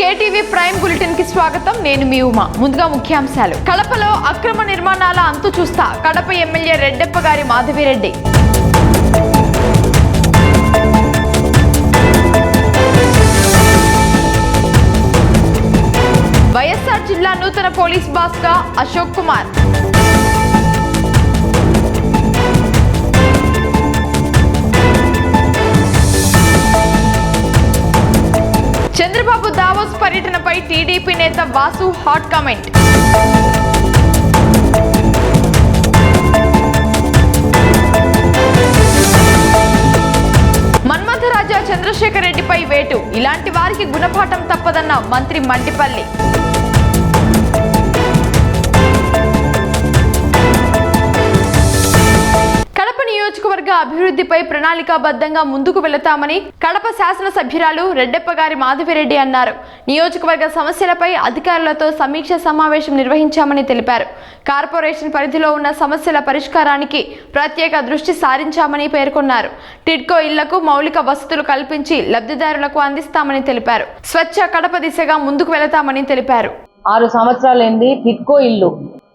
KTV prime బులెటిన్కి స్వాగతం. నేను మీ ఉమా. ముందుగా ముఖ్యాంశాలు. కడపలో అక్రమ నిర్మాణాల అంతు చూస్తా. కడప ఎమ్మెల్యే రెడ్డెప్ప గారి మాధవిరెడ్డి. వైఎస్ఆర్ జిల్లా నూతన పోలీస్ బాస్గా అశోక్ కుమార్. చంద్రబాబు దావోస్ పర్యటనపై టీడీపీ నేత వాసు హాట్ కామెంట్. మన్మథరాజా చంద్రశేఖర్ రెడ్డిపై వేటు. ఇలాంటి వారికి గుణపాఠం తప్పదన్న మంత్రి మంటిపల్లి నియోజకవర్గ అభివృద్ధిపై ప్రణాళికాబద్ధంగా ముందుకు వెళతామని కడప శాసనసభ్యురాలు రెడ్డెప్ప గారి మాధవిరెడ్డి అన్నారు. నియోజకవర్గ సమస్యలపై అధికారులతో సమీక్ష సమావేశం నిర్వహించామని తెలిపారు. కార్పొరేషన్ పరిధిలో ఉన్న సమస్యల పరిష్కారానికి ప్రత్యేక దృష్టి సారించామని పేర్కొన్నారు. టిడ్కో ఇళ్ళకు మౌలిక వసతులు కల్పించి లబ్ధిదారులకు అందిస్తామని తెలిపారు. స్వచ్ఛ కడప దిశగా ముందుకు వెళతామని తెలిపారు. ఆరు సంవత్సరాలైంది టిట్కో ఇల్లు.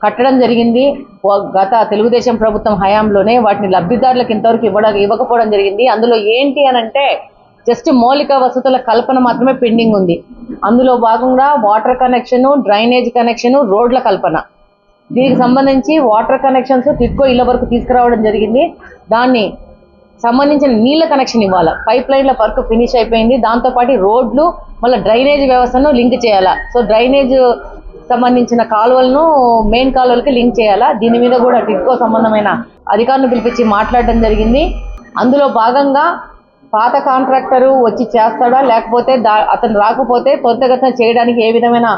కట్టడం జరిగింది. ఓ- గత తెలుగుదేశం ప్రభుత్వం హయాంలోనే వాటిని లబ్ధిదారులకు ఇంతవరకు ఇవ్వడం ఇవ్వకపోవడం జరిగింది. అందులో ఏంటి అని అంటే జస్ట్ మౌలిక వసతుల కల్పన మాత్రమే పెండింగ్ ఉంది. అందులో భాగంగా వాటర్ కనెక్షన్ డ్రైనేజ్ కనెక్షన్ రోడ్ల కల్పన. దీనికి సంబంధించి వాటర్ కనెక్షన్స్ టిట్కో ఇళ్ళ వరకు తీసుకురావడం జరిగింది. దాన్ని సంబంధించిన నీళ్ళ కనెక్షన్ ఇవ్వాలి. పైప్ లైన్ల వర్క్ ఫినిష్ అయిపోయింది. దాంతోపాటు రోడ్లు మళ్ళీ డ్రైనేజ్ వ్యవస్థను లింక్ చేయాలా. సో డ్రైనేజ్ సంబంధించిన కాలువలను మెయిన్ కాలువలకి లింక్ చేయాలా? దీని మీద కూడా టిట్కో సంబంధమైన అధికారులను పిలిపించి మాట్లాడడం జరిగింది. అందులో భాగంగా పాత కాంట్రాక్టరు వచ్చి చేస్తాడా? లేకపోతే అతను రాకపోతే త్వరితగతిన చేయడానికి ఏ విధమైన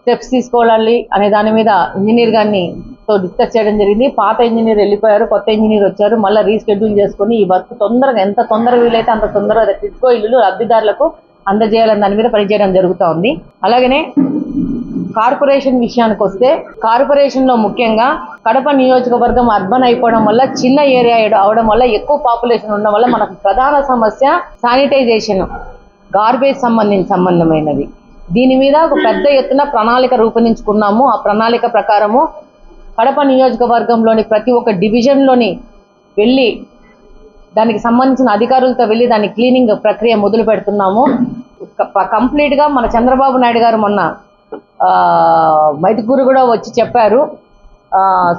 స్టెప్స్ తీసుకోవాలి అనే దాని మీద ఇంజనీర్ గారిని తో డిస్కస్ చేయడం జరిగింది. పాత ఇంజనీర్ వెళ్ళిపోయారు కొత్త ఇంజనీర్ వచ్చారు. మళ్ళీ రీస్కెడ్యూల్ చేసుకొని ఈ వర్క్ తొందరగా ఎంత తొందరగా వీలైతే అంత తొందరగా టిట్కో ఇల్లులు లబ్ధిదారులకు అందజేయాలని దాని మీద పనిచేయడం జరుగుతూ ఉంది అలాగనే కార్పొరేషన్ విషయానికి వస్తే కార్పొరేషన్లో ముఖ్యంగా కడప నియోజకవర్గం అర్బన్ అయిపోవడం వల్ల చిన్న ఏరియా అవడం వల్ల ఎక్కువ పాపులేషన్ ఉండడం వల్ల మనకు ప్రధాన సమస్య శానిటైజేషన్ గార్బేజ్ సంబంధించి సంబంధమైనది. దీని మీద ఒక పెద్ద ఎత్తున ప్రణాళిక రూపొందించుకున్నాము. ఆ ప్రణాళిక ప్రకారము కడప నియోజకవర్గంలోని ప్రతి ఒక్క డివిజన్లోని వెళ్ళి దానికి సంబంధించిన అధికారులతో వెళ్ళి దాని క్లీనింగ్ ప్రక్రియ మొదలు పెడుతున్నాము కంప్లీట్గా మన చంద్రబాబు నాయుడు గారు మొన్న మైదుకూరు కూడా వచ్చి చెప్పారు.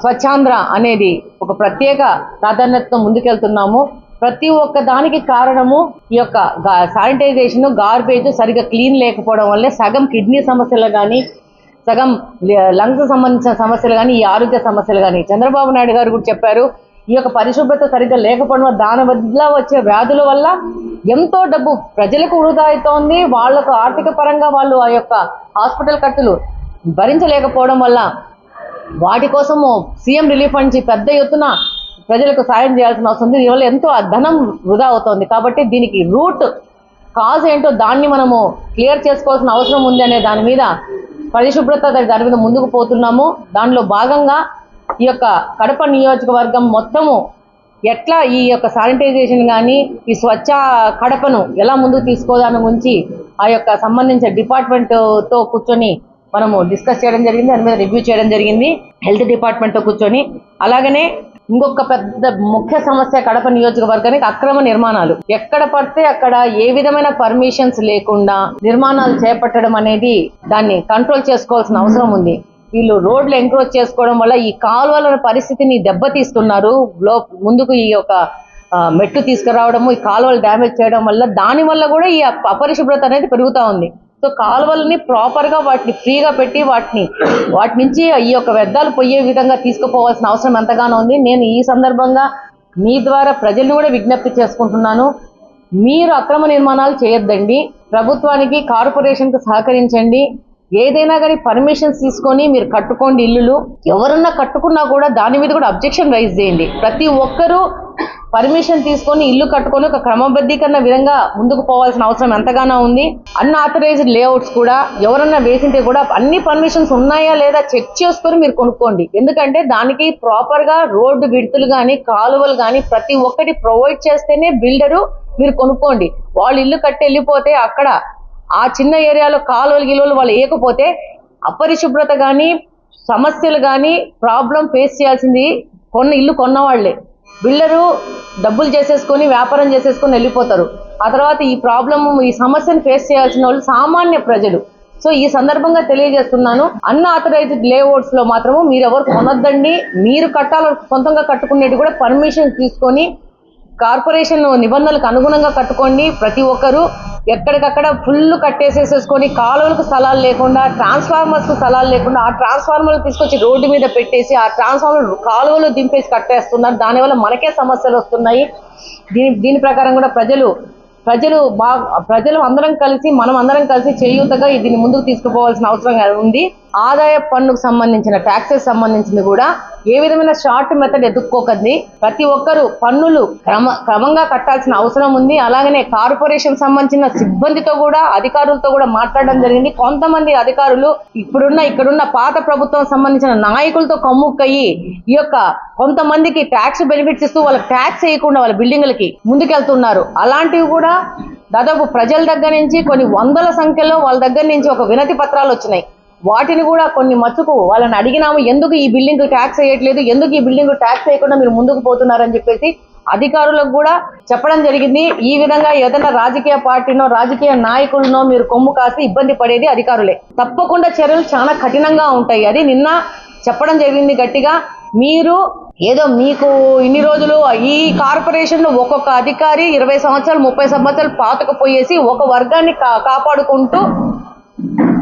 స్వచ్ఛాంధ్ర అనేది ఒక ప్రత్యేక ప్రాధాన్యతతో ముందుకెళ్తున్నాము. ప్రతి ఒక్క దానికి కారణము ఈ యొక్క శానిటైజేషన్ గార్బేజ్ సరిగా క్లీన్ లేకపోవడం వల్లే సగం కిడ్నీ సమస్యలు కానీ సగం లంగ్స్ సంబంధించిన సమస్యలు కానీ ఈ ఆరోగ్య సమస్యలు కానీ చంద్రబాబు నాయుడు గారు కూడా చెప్పారు ఈ యొక్క పరిశుభ్రత సరిగ్గా లేకపోవడం దాని వల్ల వచ్చే వ్యాధుల వల్ల ఎంతో డబ్బు ప్రజలకు వృధా అవుతోంది వాళ్ళకు ఆర్థిక పరంగా వాళ్ళు ఆ యొక్క హాస్పిటల్ ఖర్చులు భరించలేకపోవడం వల్ల వాటి కోసము సీఎం రిలీఫ్ నుంచి పెద్ద ఎత్తున ప్రజలకు సాయం చేయాల్సిన అవసరం ఉంది. దీనివల్ల ఎంతో ధనం వృధా అవుతోంది. కాబట్టి దీనికి రూట్ కాజ్ ఏంటో దాన్ని మనము క్లియర్ చేసుకోవాల్సిన అవసరం ఉంది అనే దాని మీద పరిశుభ్రత దాని మీద ముందుకు పోతున్నాము. దానిలో భాగంగా ఈ యొక్క కడప నియోజకవర్గం మొత్తము ఎట్లా ఈ యొక్క శానిటైజేషన్ కానీ ఈ స్వచ్ఛ కడపను ఎలా ముందుకు తీసుకోదాని గురించి ఆ యొక్క సంబంధించిన డిపార్ట్మెంట్తో కూర్చొని మనము డిస్కస్ చేయడం జరిగింది. దాని మీద రివ్యూ చేయడం జరిగింది. హెల్త్ డిపార్ట్మెంట్తో కూర్చొని. అలాగనే ఇంకొక పెద్ద ముఖ్య సమస్య కడప నియోజకవర్గానికి అక్రమ నిర్మాణాలు. ఎక్కడ పడితే అక్కడ ఏ విధమైన పర్మిషన్స్ లేకుండా నిర్మాణాలు చేపట్టడం అనేది దాన్ని కంట్రోల్ చేసుకోవాల్సిన అవసరం ఉంది. వీళ్ళు రోడ్లు ఎంక్రోచ్ చేసుకోవడం వల్ల ఈ కాలువల పరిస్థితిని దెబ్బతీస్తున్నారు. లో ముందుకు ఈ యొక్క మెట్టు తీసుకురావడము ఈ కాలువలు డ్యామేజ్ చేయడం వల్ల దాని వల్ల కూడా ఈ అపరిశుభ్రత అనేది పెరుగుతూ ఉంది. సో కాలువలని ప్రాపర్గా వాటిని ఫ్రీగా పెట్టి వాటిని వాటి నుంచి ఈ యొక్క వ్యర్థాలు పోయే విధంగా తీసుకుపోవాల్సిన అవసరం ఎంతగానో ఉంది. నేను ఈ సందర్భంగా మీ ద్వారా ప్రజల్ని కూడా విజ్ఞప్తి చేసుకుంటున్నాను. మీరు అక్రమ నిర్మాణాలు చేయొద్దండి. ప్రభుత్వానికి కార్పొరేషన్కి సహకరించండి. ఏదైనా కానీ పర్మిషన్స్ తీసుకొని మీరు కట్టుకోండి ఇల్లులు. ఎవరన్నా కట్టుకున్నా కూడా దాని మీద కూడా అబ్జెక్షన్ రైజ్ చేయండి. ప్రతి ఒక్కరూ పర్మిషన్ తీసుకొని ఇల్లు కట్టుకొని ఒక క్రమబద్ధీకరణ విధంగా ముందుకు పోవాల్సిన అవసరం ఎంతగానో ఉంది. అన్ఆథరైజ్డ్ లేఅవుట్స్ కూడా ఎవరన్నా వేసింటే కూడా అన్ని పర్మిషన్స్ ఉన్నాయా లేదా చెక్ చేసుకొని మీరు కొనుక్కోండి. ఎందుకంటే దానికి ప్రాపర్గా రోడ్డు విడుతులు కానీ కాలువలు కానీ ప్రతి ఒక్కటి ప్రొవైడ్ చేస్తేనే బిల్డరు మీరు కొనుక్కోండి. వాళ్ళు ఇల్లు కట్టి వెళ్ళిపోతే అక్కడ ఆ చిన్న ఏరియాలో కాలువలు గిలువలు వాళ్ళు వేయకపోతే అపరిశుభ్రత కానీ సమస్యలు కానీ ప్రాబ్లం ఫేస్ చేయాల్సింది కొన్న ఇల్లు కొన్నవాళ్ళే. బిల్డరు డబ్బులు చేసేసుకొని వ్యాపారం చేసేసుకొని వెళ్ళిపోతారు. ఆ తర్వాత ఈ ప్రాబ్లం ఈ సమస్యను ఫేస్ చేయాల్సిన వాళ్ళు సామాన్య ప్రజలు. సో ఈ సందర్భంగా తెలియజేస్తున్నాను. అన్న ఆథరైజ్డ్ లేఅవుట్స్లో మాత్రము మీరు ఎవరు కొనొద్దండి. మీరు కట్టాల సొంతంగా కట్టుకునేది కూడా పర్మిషన్ తీసుకొని కార్పొరేషన్ నిబంధనలకు అనుగుణంగా కట్టుకోండి. ప్రతి ఒక్కరు ఎక్కడికక్కడ ఫుల్ కట్టేసేసేసుకొని కాలువలకు స్థలాలు లేకుండా ట్రాన్స్ఫార్మర్స్కు స్థలాలు లేకుండా ఆ ట్రాన్స్ఫార్మర్లు తీసుకొచ్చి రోడ్డు మీద పెట్టేసి ఆ ట్రాన్స్ఫార్మర్ కాలువలు దింపేసి కట్టేస్తున్నారు. దానివల్ల మనకే సమస్యలు వస్తున్నాయి. దీని దీని ప్రకారం కూడా ప్రజలు ప్రజలు బా ప్రజలు అందరం కలిసి మనం అందరం కలిసి చేయూతగా దీన్ని ముందుకు తీసుకుపోవాల్సిన అవసరం ఉంది. ఆదాయ పన్నుకు సంబంధించిన ట్యాక్సెస్ సంబంధించింది కూడా ఏ విధమైన షార్ట్ మెథడ్ ఎదుక్కోకండి ప్రతి ఒక్కరు పన్నులు క్రమ క్రమంగా కట్టాల్సిన అవసరం ఉంది. అలాగనే కార్పొరేషన్ సంబంధించిన సిబ్బందితో కూడా అధికారులతో కూడా మాట్లాడడం జరిగింది. కొంతమంది అధికారులు ఇప్పుడున్న ఇక్కడున్న పాత ప్రభుత్వం సంబంధించిన నాయకులతో కమ్ముక్కయ్యి ఈ యొక్క కొంతమందికి ట్యాక్స్ బెనిఫిట్స్ ఇస్తూ వాళ్ళకి ట్యాక్స్ వేయకుండా వాళ్ళ బిల్డింగ్లకి ముందుకెళ్తున్నారు. అలాంటివి కూడా దాదాపు ప్రజల దగ్గర నుంచి కొన్ని వందల సంఖ్యలో వాళ్ళ దగ్గర నుంచి ఒక వినతి పత్రాలు వచ్చినాయి. వాటిని కూడా కొన్ని మచ్చుకు వాళ్ళని అడిగినాము ఎందుకు ఈ బిల్డింగ్ ట్యాక్స్ వేయట్లేదు? ఎందుకు ఈ బిల్డింగ్ ట్యాక్స్ వేయకుండా మీరు ముందుకు పోతున్నారని చెప్పేసి అధికారులకు కూడా చెప్పడం జరిగింది. ఈ విధంగా ఏదైనా రాజకీయ పార్టీనో రాజకీయ నాయకులనో మీరు కొమ్ము కాసి ఇబ్బంది పడేది అధికారులే. తప్పకుండా చర్యలు చాలా కఠినంగా ఉంటాయి. అది నిన్న చెప్పడం జరిగింది గట్టిగా. మీరు ఏదో మీకు ఇన్ని రోజులు ఈ కార్పొరేషన్లో ఒక్కొక్క అధికారి ఇరవై సంవత్సరాలు ముప్పై సంవత్సరాలు పాతకపోయేసి ఒక వర్గాన్ని కా- కాపాడుకుంటూ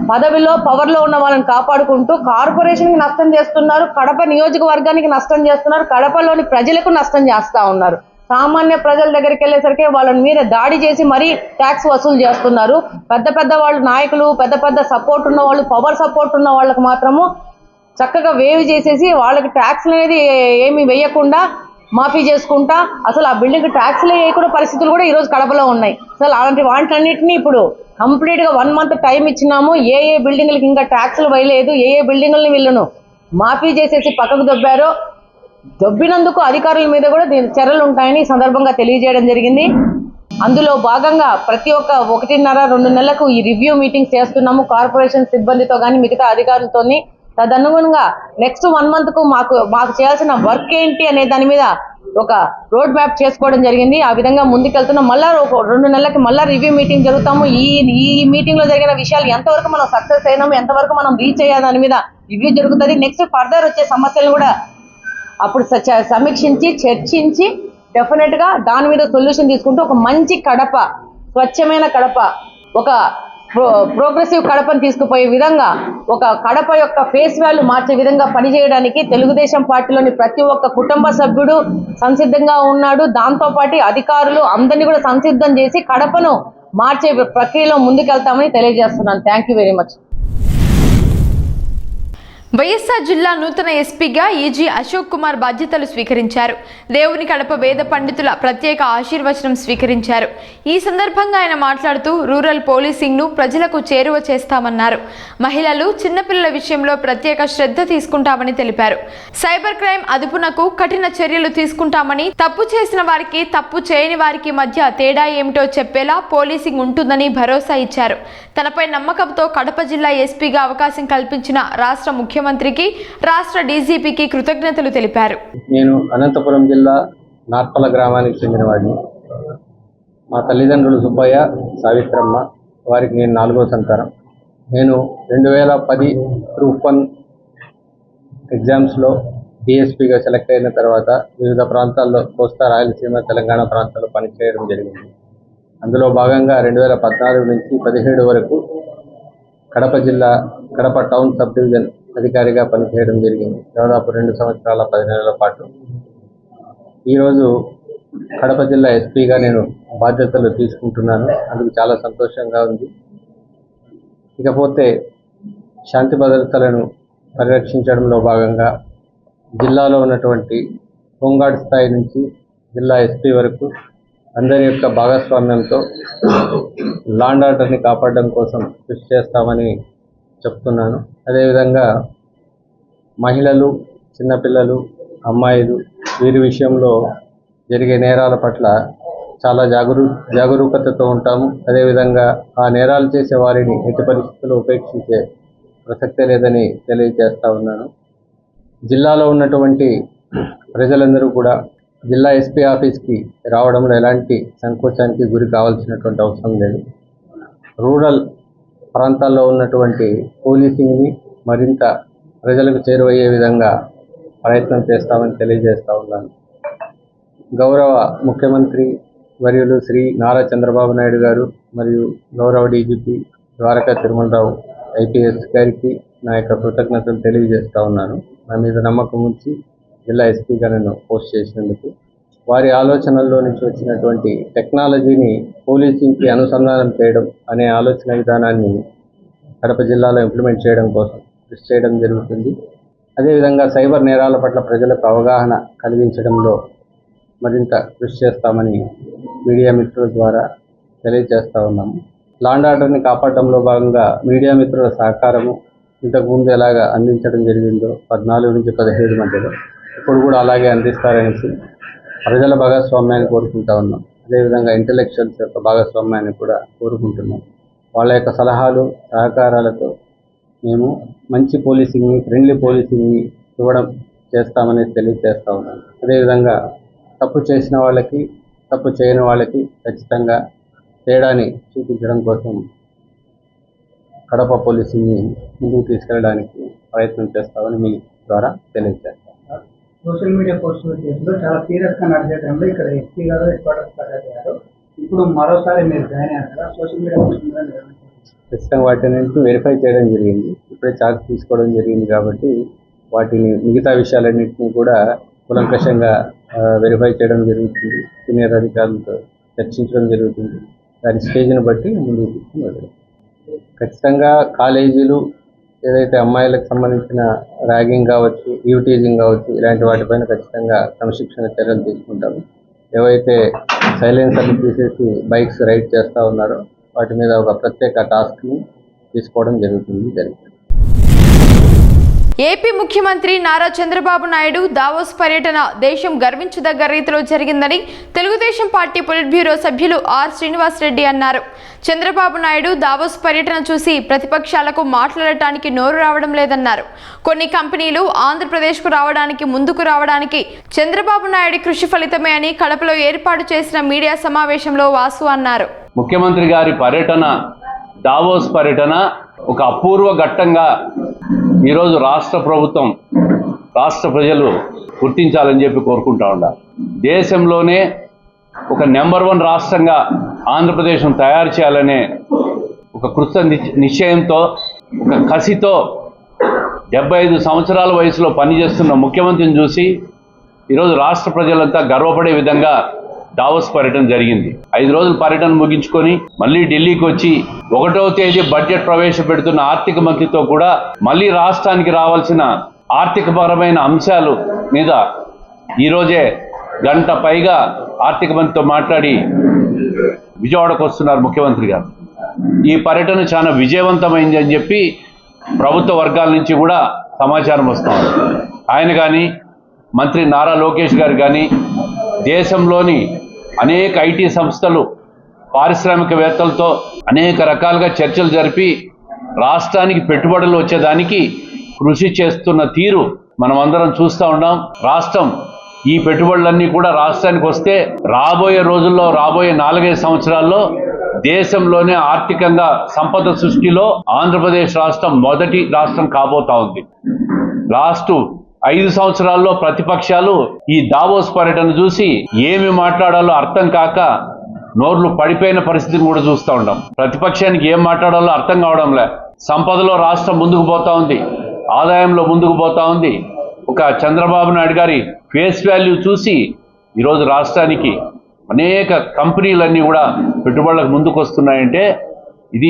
పదవిలో పవర్లో ఉన్న వాళ్ళని కాపాడుకుంటూ కార్పొరేషన్కి నష్టం చేస్తున్నారు కడప నియోజకవర్గానికి నష్టం చేస్తున్నారు కడపలోని ప్రజలకు నష్టం చేస్తా ఉన్నారు. సామాన్య ప్రజల దగ్గరికి వెళ్ళేసరికి వాళ్ళని మీద దాడి చేసి మరీ ట్యాక్స్ వసూలు చేస్తున్నారు. పెద్ద పెద్ద వాళ్ళు నాయకులు పెద్ద పెద్ద సపోర్ట్ ఉన్న వాళ్ళు పవర్ సపోర్ట్ ఉన్న వాళ్ళకి మాత్రము చక్కగా వేవ్ చేసేసి వాళ్ళకి ట్యాక్స్ అనేది ఏమి వేయకుండా మాఫీ చేసుకుంటా. అసలు ఆ బిల్డింగ్ ట్యాక్స్లే వేయకుండా పరిస్థితులు కూడా ఈరోజు కడపలో ఉన్నాయి. అసలు అలాంటి వాటిలన్నింటినీ ఇప్పుడు కంప్లీట్గా వన్ మంత్ టైం ఇచ్చినాము. ఏ ఏ బిల్డింగ్లకి ఇంకా ట్యాక్స్లు వేయలేదు. ఏ ఏ బిల్డింగ్లని వీళ్ళను మాఫీ చేసేసి పక్కకు దొబ్బారో దొబ్బినందుకు అధికారుల మీద కూడా దీని చర్యలు ఉంటాయని సందర్భంగా తెలియజేయడం జరిగింది. అందులో భాగంగా ప్రతి ఒక్క ఒకటిన్నర రెండు నెలలకు ఈ రివ్యూ మీటింగ్స్ చేస్తున్నాము. కార్పొరేషన్ సిబ్బందితో కానీ మిగతా అధికారులతోని తదనుగుణంగా నెక్స్ట్ వన్ మంత్కు మాకు మాకు చేయాల్సిన వర్క్ ఏంటి అనే దాని మీద ఒక రోడ్ మ్యాప్ చేసుకోవడం జరిగింది. ఆ విధంగా ముందుకెళ్తున్నాం మళ్ళా ఒక రెండు నెలలకి మళ్ళా రివ్యూ మీటింగ్ జరుగుతాము. ఈ ఈ మీటింగ్లో జరిగిన విషయాలు ఎంతవరకు మనం సక్సెస్ అయినాము ఎంతవరకు మనం రీచ్ అయ్యా దాని మీద రివ్యూ జరుగుతుంది. నెక్స్ట్ ఫర్దర్ వచ్చే సమస్యలు కూడా అప్పుడు స- సమీక్షించి చర్చించి డెఫినెట్గా దాని మీద సొల్యూషన్ తీసుకుంటూ ఒక మంచి కడప స్వచ్ఛమైన కడప ఒక ప్రోగ్రెసివ్ కడపను తీసుకుపోయే విధంగా ఒక కడప యొక్క ఫేస్ వాల్యూ మార్చే విధంగా పనిచేయడానికి తెలుగుదేశం పార్టీలోని ప్రతి ఒక్క కుటుంబ సభ్యుడు సంసిద్ధంగా ఉన్నాడు. దాంతోపాటు అధికారులు అందరినీ కూడా సంసిద్ధం చేసి కడపను మార్చే ప్రక్రియలో ముందుకెళ్తామని తెలియజేస్తున్నాను. Thank you very much YSR జిల్లా నూతన ఎస్పీగా ఈజీ అశోక్ కుమార్ బాధ్యతలు స్వీకరించారు. దేవుని కడప వేద పండితుల ప్రత్యేక ఆశీర్వచనం స్వీకరించారు. ఈ సందర్భంగా ఆయన మాట్లాడుతూ రూరల్ పోలీసింగ్ను ప్రజలకు చేరువ చేస్తామన్నారు. మహిళలు చిన్నపిల్లల విషయంలో ప్రత్యేక శ్రద్ధ తీసుకుంటామని తెలిపారు. సైబర్ క్రైమ్ అదుపునకు కఠిన చర్యలు తీసుకుంటామని తప్పు చేసిన వారికి తప్పు చేయని వారికి మధ్య తేడా ఏమిటో చెప్పేలా పోలీసింగ్ ఉంటుందని భరోసా ఇచ్చారు. తనపై నమ్మకంతో కడప జిల్లా ఎస్పీగా అవకాశం కల్పించిన రాష్ట్ర ముఖ్యమంత్రికి రాష్ట్ర డీజీపీకి కృతజ్ఞతలు తెలిపారు. నేను అనంతపురం జిల్లా నార్పల గ్రామానికి చెందినవాడిని మా తల్లిదండ్రులు సుబ్బయ్య సావిత్రమ్మ వారికి నేను నాలుగో సంతానం. నేను రెండు వేల పది గ్రూప్ వన్ ఎగ్జామ్స్లో డిఎస్పిగా సెలెక్ట్ అయిన తర్వాత వివిధ ప్రాంతాల్లో కోస్తా రాయలసీమ తెలంగాణ ప్రాంతాల్లో పనిచేయడం జరిగింది. అందులో భాగంగా రెండు వేల పద్నాలుగు నుంచి పదిహేడు వరకు కడప జిల్లా కడప టౌన్ సబ్ డివిజన్ అధికారిగా పనిచేయడం జరిగింది. దాదాపు రెండు సంవత్సరాల పది నెలల పాటు. ఈరోజు కడప జిల్లా ఎస్పీగా నేను బాధ్యతలు తీసుకుంటున్నాను. అందుకు చాలా సంతోషంగా ఉంది. ఇకపోతే శాంతి భద్రతలను పరిరక్షించడంలో భాగంగా జిల్లాలో ఉన్నటువంటి హోంగార్డ్ స్థాయి నుంచి జిల్లా ఎస్పీ వరకు అందరి యొక్క భాగస్వామ్యంతో లాండ్ ఆర్డర్ని కాపాడడం కోసం కృషి చేస్తామని చెప్తున్నాను. అదేవిధంగా మహిళలు చిన్నపిల్లలు అమ్మాయిలు వీరి విషయంలో జరిగే నేరాల పట్ల చాలా జాగరూ జాగరూకతతో ఉంటాము. అదేవిధంగా ఆ నేరాలు చేసే వారిని ఎట్టి పరిస్థితుల్లో ఉపేక్షించే ప్రసక్తే లేదని తెలియజేస్తా ఉన్నాను. జిల్లాలో ఉన్నటువంటి ప్రజలందరూ కూడా జిల్లా ఎస్పీ ఆఫీస్కి రావడంలో ఎలాంటి సంకోచానికి గురి కావాల్సినటువంటి అవసరం లేదు. రూరల్ ప్రాంతాల్లో ఉన్నటువంటి పోలీసింగ్ని మరింత ప్రజలకు చేరువయ్యే విధంగా ప్రయత్నం చేస్తామని తెలియజేస్తూ ఉన్నాను. గౌరవ ముఖ్యమంత్రి వర్యులు శ్రీ నారా చంద్రబాబు నాయుడు గారు మరియు గౌరవ డీజీపీ ద్వారకా తిరుమలరావు ఐపీఎస్ గారికి నా యొక్క కృతజ్ఞతలు తెలియజేస్తూ ఉన్నాను. నా మీద నమ్మకం ఉంచి జిల్లా ఎస్పీగా నన్ను పోస్ట్ చేసినందుకు వారి ఆలోచనల్లో నుంచి వచ్చినటువంటి టెక్నాలజీని పోలీసింగ్కి అనుసంధానం చేయడం అనే ఆలోచన విధానాన్ని కడప జిల్లాలో ఇంప్లిమెంట్ చేయడం కోసం కృషి చేయడం జరుగుతుంది. అదేవిధంగా సైబర్ నేరాల పట్ల ప్రజలకు అవగాహన కలిగించడంలో మరింత కృషి చేస్తామని మీడియా మిత్రుల ద్వారా తెలియజేస్తూ ఉన్నాము లాండ్ ఆర్డర్ని కాపాడడంలో భాగంగా మీడియా మిత్రుల సహకారము ఇంతకుముందు ఎలాగ అందించడం జరిగిందో పద్నాలుగు నుంచి పదిహేడు మధ్యలో ఇప్పుడు కూడా అలాగే అందిస్తారనేసి ప్రజల భాగస్వామ్యాన్ని కోరుకుంటా ఉన్నాం. అదేవిధంగా ఇంటలెక్చువల్స్ యొక్క భాగస్వామ్యాన్ని కూడా కోరుకుంటున్నాం. వాళ్ళ యొక్క సలహాలు సహకారాలతో మేము మంచి పోలీసింగ్ని ఫ్రెండ్లీ పోలీసింగ్ని ఇవ్వడం చేస్తామని తెలియజేస్తా ఉన్నాం. అదేవిధంగా తప్పు చేసిన వాళ్ళకి తప్పు చేయని వాళ్ళకి ఖచ్చితంగా తేడాని చూపించడం కోసం కడప పోలీసింగ్ని ముందుకు తీసుకెళ్ళడానికి ప్రయత్నం చేస్తామని మీ ద్వారా తెలియజేస్తాను సోషల్ మీడియా పోస్టుల కేసులో చాలా సీరియస్గా నడిచే టైంలో ఇక్కడ ఎస్పీ గారు హెడ్క్వార్టర్స్ ఇప్పుడు మరోసారి మీరు జాయిన్ అయ్యారు కదా సోషల్ మీడియా పోస్టుల మీద ఖచ్చితంగా వాటిని వెరిఫై చేయడం జరిగింది. ఇప్పుడే ఛార్జ్ తీసుకోవడం జరిగింది కాబట్టి వాటిని మిగతా విషయాలన్నింటినీ కూడా కులంకషంగా వెరిఫై చేయడం జరుగుతుంది. సీనియర్ అధికారులతో చర్చించడం జరుగుతుంది. దాని స్టేజ్ని బట్టి ముందుకు తీసుకుని వెళ్ళడం ఖచ్చితంగా కాలేజీలు ఏదైతే అమ్మాయిలకు సంబంధించిన ర్యాగింగ్ కావచ్చు యూటీజింగ్ కావచ్చు ఇలాంటి వాటిపైన ఖచ్చితంగా క్రమశిక్షణ చర్యలు తీసుకుంటాము ఏవైతే సైలెన్సర్లు తీసేసి బైక్స్ రైడ్ చేస్తూ ఉన్నారో వాటి మీద ఒక ప్రత్యేక టాస్క్ని తీసుకోవడం జరుగుతుంది జరిగింది ఏపీ ముఖ్యమంత్రి నారా చంద్రబాబు నాయుడు దావోస్ పర్యటన దేశం గర్వించదగ్గ రీతిలో జరిగిందని తెలుగుదేశం పార్టీ పొలిట్ బ్యూరో సభ్యులు ఆర్ శ్రీనివాస్ రెడ్డి అన్నారు. చంద్రబాబు నాయుడు దావోస్ పర్యటన చూసి ప్రతిపక్షాలకు మాట్లాడటానికి నోరు రావడం లేదన్నారు. కొన్ని కంపెనీలు ఆంధ్రప్రదేశ్కు రావడానికి ముందుకు రావడానికి చంద్రబాబు నాయుడు కృషి ఫలితమే అని కడపలో ఏర్పాటు చేసిన మీడియా సమావేశంలో వాసు అన్నారు. ముఖ్యమంత్రి గారి పర్యటన దావోస్ పర్యటన ఒక అపూర్వ ఘట్టంగా ఈరోజు రాష్ట్ర ప్రభుత్వం రాష్ట్ర ప్రజలు గుర్తించాలని చెప్పి కోరుకుంటా ఉన్నారు దేశంలోనే ఒక నెంబర్ వన్ రాష్ట్రంగా ఆంధ్రప్రదేశ్ను తయారు చేయాలనే ఒక కృత నిశ్చయంతో ఒక కసితో డెబ్బై ఐదు సంవత్సరాల వయసులో పనిచేస్తున్న ముఖ్యమంత్రిని చూసి ఈరోజు రాష్ట్ర ప్రజలంతా గర్వపడే విధంగా దావోస్ పర్యటన జరిగింది. ఐదు రోజుల పర్యటన ముగించుకొని మళ్ళీ ఢిల్లీకి వచ్చి ఒకటో తేదీ బడ్జెట్ ప్రవేశపెడుతున్న ఆర్థిక మంత్రితో కూడా మళ్ళీ రాష్ట్రానికి రావాల్సిన ఆర్థిక పరమైన అంశాలు మీద ఈరోజే గంట పైగా ఆర్థిక మంత్రితో మాట్లాడి విజయవాడకు వస్తున్నారు ముఖ్యమంత్రి గారు. ఈ పర్యటన చాలా విజయవంతమైంది అని చెప్పి ప్రభుత్వ వర్గాల నుంచి కూడా సమాచారం వస్తుంది. ఆయన కానీ మంత్రి నారా లోకేష్ గారు కానీ దేశంలోని అనేక ఐటీ సంస్థలు పారిశ్రామికవేత్తలతో అనేక రకాలుగా చర్చలు జరిపి రాష్ట్రానికి పెట్టుబడులు వచ్చేదానికి కృషి చేస్తున్న తీరు మనం అందరం చూస్తూ ఉన్నాం. రాష్ట్రం ఈ పెట్టుబడులన్నీ కూడా రాష్ట్రానికి వస్తే రాబోయే రోజుల్లో రాబోయే నాలుగైదు సంవత్సరాల్లో దేశంలోనే ఆర్థికంగా సంపద సృష్టిలో ఆంధ్రప్రదేశ్ రాష్ట్రం మొదటి రాష్ట్రం కాబోతా ఉంది. లాస్ట్ ఐదు సంవత్సరాల్లో ప్రతిపక్షాలు ఈ దావోస్ పర్యటన చూసి ఏమి మాట్లాడాలో అర్థం కాక నోర్లు పడిపోయిన పరిస్థితిని కూడా చూస్తూ ఉంటాం ప్రతిపక్షానికి ఏం మాట్లాడాలో అర్థం కావడంలే. సంపదలో రాష్ట్రం ముందుకు పోతా ఉంది. ఆదాయంలో ముందుకు పోతా ఉంది. ఒక చంద్రబాబు నాయుడు గారి ఫేస్ వాల్యూ చూసి ఈరోజు రాష్ట్రానికి అనేక కంపెనీలన్నీ కూడా పెట్టుబడులకు ముందుకు వస్తున్నాయంటే ఇది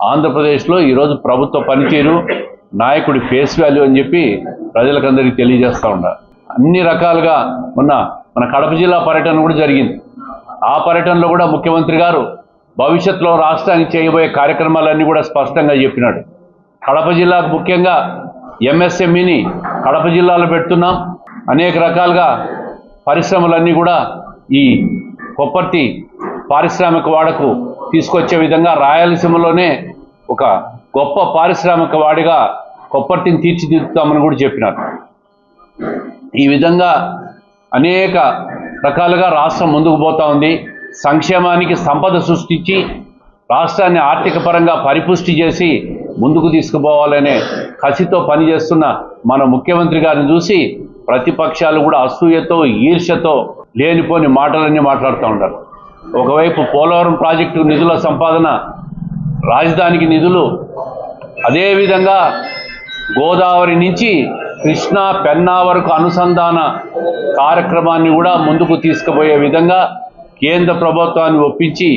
ఆంధ్రప్రదేశ్లో ఈరోజు ప్రభుత్వ పనితీరు నాయకుడి ఫేస్ వాల్యూ అని చెప్పి ప్రజలకందరికీ తెలియజేస్తూ ఉన్నారు అన్ని రకాలుగా ఉన్న మన కడప జిల్లా పర్యటన కూడా జరిగింది. ఆ పర్యటనలో కూడా ముఖ్యమంత్రి గారు భవిష్యత్తులో రాష్ట్రానికి చేయబోయే కార్యక్రమాలన్నీ కూడా స్పష్టంగా చెప్పినాడు. కడప జిల్లాకు ముఖ్యంగా ఎంఎస్ఎంఈని కడప జిల్లాలో పెడుతున్నాం. అనేక రకాలుగా పరిశ్రమలన్నీ కూడా ఈ కొప్పర్తి పారిశ్రామిక వాడకు తీసుకొచ్చే విధంగా రాయలసీమలోనే ఒక గొప్ప పారిశ్రామిక వాడిగా కొప్పర్తిని తీర్చిదిద్దుతామని కూడా చెప్పినారు. ఈ విధంగా అనేక రకాలుగా రాష్ట్రం ముందుకు పోతా ఉంది. సంక్షేమానికి సంపద సృష్టించి రాష్ట్రాన్ని ఆర్థిక పరంగా పరిపుష్టి చేసి ముందుకు తీసుకుపోవాలనే కసితో పనిచేస్తున్న మన ముఖ్యమంత్రి గారిని చూసి ప్రతిపక్షాలు కూడా అసూయతో ఈర్ష్యతో లేనిపోని మాటలన్నీ మాట్లాడుతూ ఉంటారు ఒకవైపు పోలవరం ప్రాజెక్టు నిధుల సంపాదన రాజధానికి నిధులు. అదేవిధంగా గోదావరి నుంచి కృష్ణా పెన్నా వరకు అనుసంధాన కార్యక్రమాన్ని కూడా ముందుకు తీసుకుపోయే విధంగా కేంద్ర ప్రభుత్వాన్ని ఒప్పించి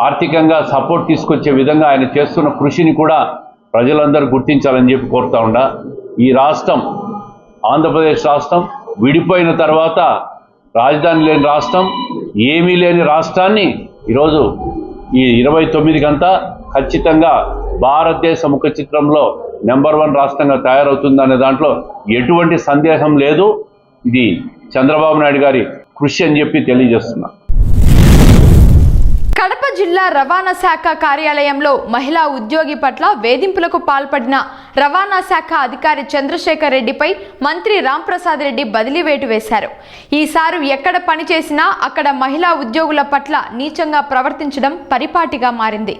ఆర్థికంగా సపోర్ట్ తీసుకొచ్చే విధంగా ఆయన చేస్తున్న కృషిని కూడా ప్రజలందరూ గుర్తించాలని చెప్పి కోరుతా ఉండా. ఈ రాష్ట్రం ఆంధ్రప్రదేశ్ రాష్ట్రం విడిపోయిన తర్వాత రాజధాని లేని రాష్ట్రం ఏమీ లేని రాష్ట్రాన్ని ఈరోజు ఈ ఇరవై తొమ్మిదికంతా ఖచ్చితంగా భారతదేశ ముఖ చిత్రంలో నెంబర్ వన్ రాష్ట్రంగా తయారవుతుందనే దాంట్లో ఎటువంటి సందేహం లేదు. ఇది చంద్రబాబు నాయుడు గారి కృషి అని చెప్పి తెలియజేస్తున్నా. కడప జిల్లా రవాణా శాఖ కార్యాలయంలో మహిళా ఉద్యోగి పట్ల వేధింపులకు పాల్పడిన రవాణా శాఖ అధికారి చంద్రశేఖర్ రెడ్డిపై మంత్రి రాంప్రసాద్ రెడ్డి బదిలీ వేటు వేశారు. ఈసారి ఎక్కడ పని చేసినా అక్కడ మహిళా ఉద్యోగుల పట్ల నీచంగా ప్రవర్తించడం పరిపాటిగా మారింది.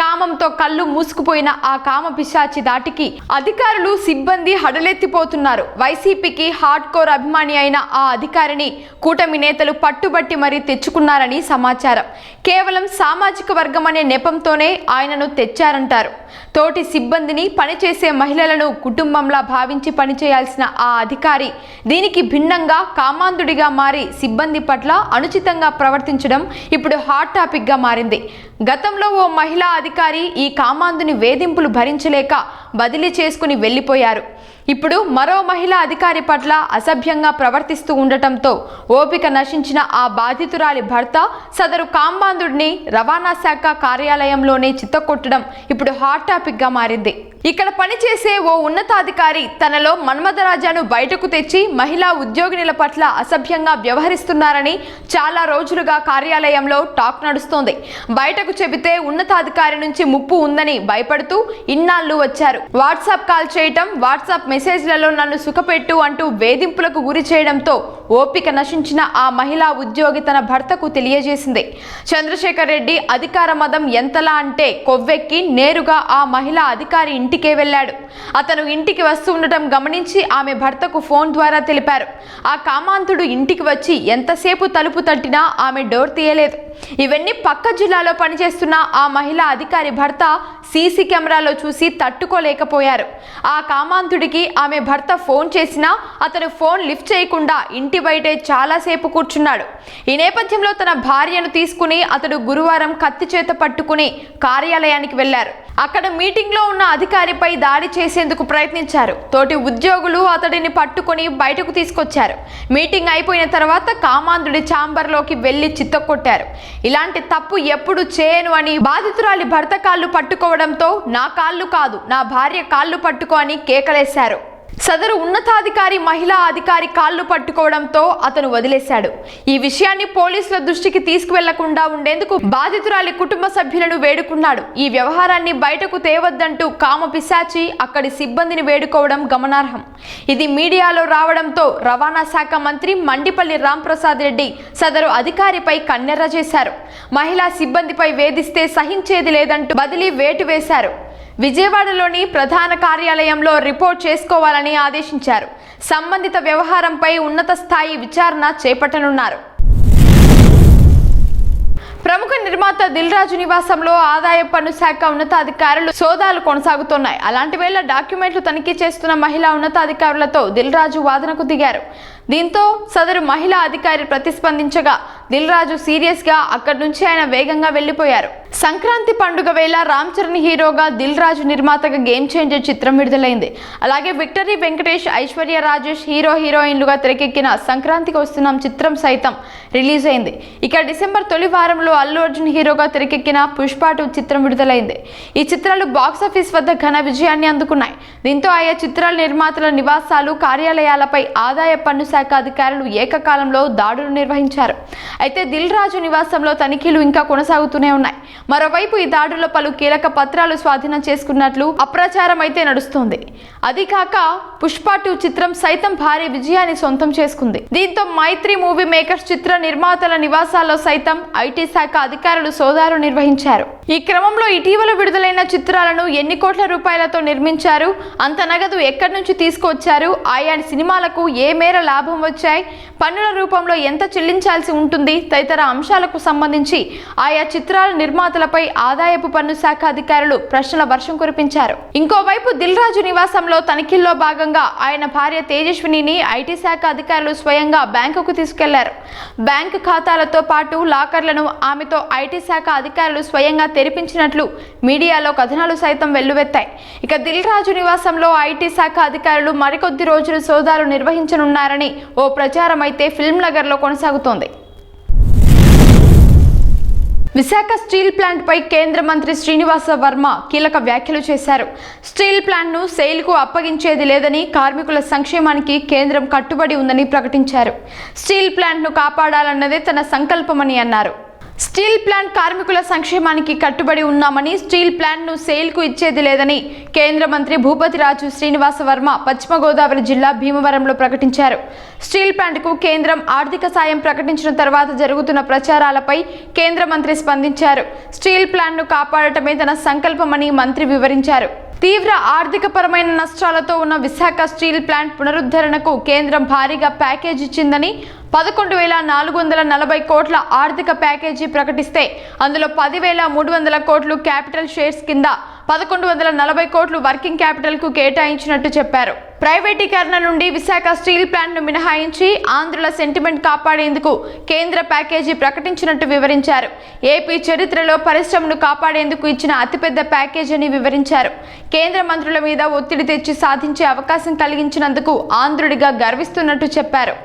కామంతో కళ్ళు మూసుకుపోయిన ఆ కామ పిశాచి దాటికి అధికారులు సిబ్బంది హడలెత్తిపోతున్నారు. వైసీపీకి హార్డ్ కోర్ అభిమాని అయిన ఆ అధికారిని కూటమి నేతలు పట్టుబట్టి మరీ తెచ్చుకున్నారని సమాచారం. కేవలం సామాజిక వర్గం అనే నెపంతోనే ఆయనను తెచ్చారంటారు. తోటి సిబ్బందిని పనిచేసే మహిళలను కుటుంబంలా భావించి పనిచేయాల్సిన ఆ అధికారి దీనికి భిన్నంగా కామాంధుడిగా మారి సిబ్బంది పట్ల అనుచితంగా ప్రవర్తించడం ఇప్పుడు హాట్ టాపిక్గా మారింది. గతంలో ఓ మహిళా అధికారి ఈ కామాంధుని వేధింపులు భరించలేక బదిలీ చేసుకుని వెళ్ళిపోయారు. ఇప్పుడు మరో మహిళా అధికారి పట్ల అసభ్యంగా ప్రవర్తిస్తూ ఉండటంతో ఓపిక నశించిన ఆ బాధితురాలి భర్త సదరు కాంబాంధుడిని రవాణా శాఖ కార్యాలయంలోనే చిత్తకొట్టడం ఇప్పుడు హాట్ టాపిక్గా మారింది. ఇక్కడ పనిచేసే ఓ ఉన్నతాధికారి తనలో మన్మథరాజాను బయటకు తెచ్చి మహిళా ఉద్యోగినుల పట్ల అసభ్యంగా వ్యవహరిస్తున్నారని చాలా రోజులుగా కార్యాలయంలో టాక్ నడుస్తోంది. బయటకు చెబితే ఉన్నతాధికారి నుంచి ముప్పు ఉందని భయపడుతూ ఇన్నాళ్ళు వచ్చారు. వాట్సాప్ కాల్ చేయటం వాట్సాప్ మెసేజ్లలో నన్ను సుఖపెట్టు అంటూ వేధింపులకు గురి చేయడంతో ఓపిక నశించిన ఆ మహిళా ఉద్యోగి తన భర్తకు తెలియజేసింది. చంద్రశేఖర్ రెడ్డి అధికార మదం ఎంతలా అంటే కొవ్వెక్కి నేరుగా ఆ మహిళా అధికారి ఇంటికే వెళ్ళాడు. అతను ఇంటికి వస్తూ ఉండటం గమనించి ఆమె భర్తకు ఫోన్ ద్వారా తెలిపారు. ఆ కామాంతుడు ఇంటికి వచ్చి ఎంతసేపు తలుపు తట్టినా ఆమె డోర్ తీయలేదు. ఇవన్నీ పక్క జిల్లాలో పనిచేస్తున్న ఆ మహిళా అధికారి భర్త సీసీ కెమెరాలో చూసి తట్టుకోలేకపోయారు. ఆ కామాంతుడికి ఆమె భర్త ఫోన్ చేసినా అతను ఫోన్ లిఫ్ట్ చేయకుండా ఇంటి బయటే చాలాసేపు కూర్చున్నాడు. ఈ నేపథ్యంలో తన భార్యను తీసుకుని అతడు గురువారం కత్తి చేత పట్టుకుని కార్యాలయానికి వెళ్ళారు అక్కడ మీటింగ్లో ఉన్న అధికారిపై దాడి చేసేందుకు ప్రయత్నించారు. తోటి ఉద్యోగులు అతడిని పట్టుకొని బయటకు తీసుకొచ్చారు. మీటింగ్ అయిపోయిన తర్వాత కామాంధుడి ఛాంబర్లోకి వెళ్ళి చిత్తకొట్టారు ఇలాంటి తప్పు ఎప్పుడు చేయను అని బాధితురాలి భర్త కాళ్ళు పట్టుకోవడంతో నా కాళ్ళు కాదు నా భార్య కాళ్ళు పట్టుకో అని కేకలేశారు. సదరు ఉన్నతాధికారి మహిళా అధికారి కాళ్ళు పట్టుకోవడంతో అతను వదిలేశాడు. ఈ విషయాన్ని పోలీసుల దృష్టికి తీసుకువెళ్ళకుండా ఉండేందుకు బాధితురాలి కుటుంబ సభ్యులను వేడుకున్నాడు. ఈ వ్యవహారాన్ని బయటకు తేవద్దంటూ కామ పిశాచి అక్కడి సిబ్బందిని వేడుకోవడం గమనార్హం. ఇది మీడియాలో రావడంతో రవాణా శాఖ మంత్రి మండిపల్లి రాంప్రసాద్ రెడ్డి సదరు అధికారిపై కన్నెర్ర చేశారు. మహిళా సిబ్బందిపై వేధిస్తే సహించేది లేదంటూ బదిలీ వేటు వేశారు. విజయవాడలోని ప్రధాన కార్యాలయంలో రిపోర్ట్ చేసుకోవాలని ఆదేశించారు. సంబంధిత వ్యవహారంపై ఉన్నత స్థాయి విచారణ చేపట్టనున్నారు. ప్రముఖ నిర్మాత దిల్ రాజు నివాసంలో ఆదాయ పన్ను శాఖ ఉన్నతాధికారులు సోదాలు కొనసాగుతున్నాయి. అలాంటి వేళ డాక్యుమెంట్లు తనిఖీ చేస్తున్న మహిళా ఉన్నతాధికారులతో దిల్ రాజు వాదనకు దిగారు. దీంతో సదరు మహిళా అధికారి ప్రతిస్పందించగా దిల్ రాజు సీరియస్గా అక్కడి నుంచి ఆయన వేగంగా వెళ్ళిపోయారు సంక్రాంతి పండుగ వేళ రామ్ చరణ్ హీరోగా దిల్ రాజు నిర్మాతగా గేమ్ చేంజర్ చిత్రం విడుదలైంది. అలాగే విక్టరీ వెంకటేష్ ఐశ్వర్య రాజేష్ హీరో హీరోయిన్లుగా తెరకెక్కిన సంక్రాంతికి వస్తున్నాం చిత్రం సైతం రిలీజ్ అయింది. ఇక డిసెంబర్ తొలి వారంలో అల్లు అర్జున్ హీరోగా తెరకెక్కిన పుష్ప టూ చిత్రం విడుదలైంది. ఈ చిత్రాలు బాక్సాఫీస్ వద్ద ఘన విజయాన్ని అందుకున్నాయి. దీంతో ఆయా చిత్రాల నిర్మాతల నివాసాలు కార్యాలయాలపై ఆదాయ పన్ను శాఖ శాఖ అధికారులు ఏకకాలంలో దాడులు నిర్వహించారు. అయితే దిల్ రాజు నివాసంలో తనిఖీలు ఇంకా కొనసాగుతూనే ఉన్నాయి. మరోవైపు ఈ దాడుల్లో పలు కీలక పత్రాలు స్వాధీనం చేసుకున్నట్లు అప్రచారం అయితే నడుస్తోంది. అది కాక పుష్ప టూ చిత్రం సైతం భారీ విజయాన్ని సొంతం చేసుకుంది. దీంతో మైత్రి మూవీ మేకర్స్ చిత్ర నిర్మాతల నివాసాల్లో సైతం ఐటీ శాఖ అధికారులు సోదాలు నిర్వహించారు. ఈ క్రమంలో ఇటీవల విడుదలైన చిత్రాలను ఎన్ని కోట్ల రూపాయలతో నిర్మించారు అంత నగదు ఎక్కడి నుంచి తీసుకొచ్చారు ఆయా సినిమాలకు ఏ మేర లాభం వచ్చాయి. పన్నుల రూపంలో ఎంత చెల్లించాల్సి ఉంటుంది? తదితర అంశాలకు సంబంధించి ఆయా చిత్రాల నిర్మాతలపై ఆదాయపు పన్ను శాఖ అధికారులు ప్రశ్నల వర్షం కురిపించారు. ఇంకోవైపు దిల్ రాజు నివాసంలో తనిఖీల్లో భాగంగా ఆయన భార్య తేజస్వినిని ఐటీ శాఖ అధికారులు స్వయంగా బ్యాంకుకు తీసుకెళ్ళారు. బ్యాంకు ఖాతాలతో పాటు లాకర్లను ఆమెతో ఐటీ శాఖ అధికారులు స్వయంగా తెరిపించినట్లు మీడియాలో కథనాలు సైతం వెల్లువెత్తాయి. ఇక దిల్ రాజు నివాసంలో ఐటీ శాఖ అధికారులు మరికొద్ది రోజులు సోదాలు నిర్వహించనున్నారని ఓ ప్రచారం అయితే ఫిల్మ్ నగర్లో కొనసాగుతోంది. విశాఖ స్టీల్ ప్లాంట్ పై కేంద్ర మంత్రి శ్రీనివాస వర్మ కీలక వ్యాఖ్యలు చేశారు. స్టీల్ ప్లాంట్ను సెయిల్కు అప్పగించేది లేదని కార్మికుల సంక్షేమానికి కేంద్రం కట్టుబడి ఉందని ప్రకటించారు. స్టీల్ ప్లాంట్ను కాపాడాలన్నదే తన సంకల్పమని అన్నారు. స్టీల్ ప్లాంట్ కార్మికుల సంక్షేమానికి కట్టుబడి ఉన్నామని స్టీల్ ప్లాంట్ను ఇచ్చేది లేదని కేంద్ర మంత్రి భూపతిరాజు శ్రీనివాస వర్మ పశ్చిమ గోదావరి జిల్లా భీమవరంలో ప్రకటించారు. స్టీల్ ప్లాంట్కు కేంద్రం ఆర్థిక సాయం ప్రకటించిన తర్వాత జరుగుతున్న ప్రచారాలపై కేంద్ర మంత్రి స్పందించారు. స్టీల్ ప్లాంట్ను కాపాడటమే తన సంకల్పమని మంత్రి వివరించారు. తీవ్ర ఆర్థికపరమైన నష్టాలతో ఉన్న విశాఖ స్టీల్ ప్లాంట్ పునరుద్ధరణకు కేంద్రం భారీగా ప్యాకేజ్ ఇచ్చిందని పదకొండు వేల నాలుగు వందల నలభై కోట్ల ఆర్థిక ప్యాకేజీ ప్రకటిస్తే అందులో పదివేల మూడు వందల కోట్లు క్యాపిటల్ షేర్స్ కింద పదకొండు వందల నలభై కోట్లు వర్కింగ్ క్యాపిటల్కు కేటాయించినట్టు చెప్పారు. ప్రైవేటీకరణ నుండి విశాఖ స్టీల్ ప్లాంట్ను మినహాయించి ఆంధ్రుల సెంటిమెంట్ కాపాడేందుకు కేంద్ర ప్యాకేజీ ప్రకటించినట్టు వివరించారు. ఏపీ చరిత్రలో పరిశ్రమను కాపాడేందుకు ఇచ్చిన అతిపెద్ద ప్యాకేజ్ అని వివరించారు. కేంద్ర మంత్రుల మీద ఒత్తిడి తెచ్చి సాధించే అవకాశం కలిగించినందుకు ఆంధ్రుడిగా గర్విస్తున్నట్టు చెప్పారు.